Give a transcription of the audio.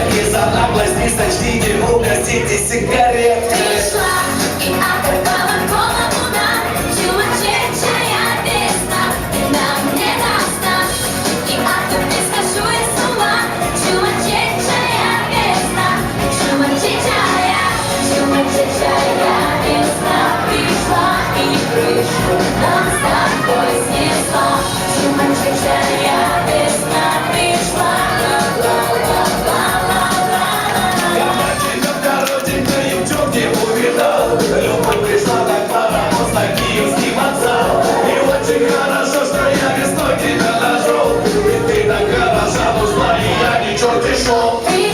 Сарки, сарна, пластиста, ждите в руках сети сигары Ты хорошо, что я без ноги доложу. И ты так хороша нужна, и я не черт и шел.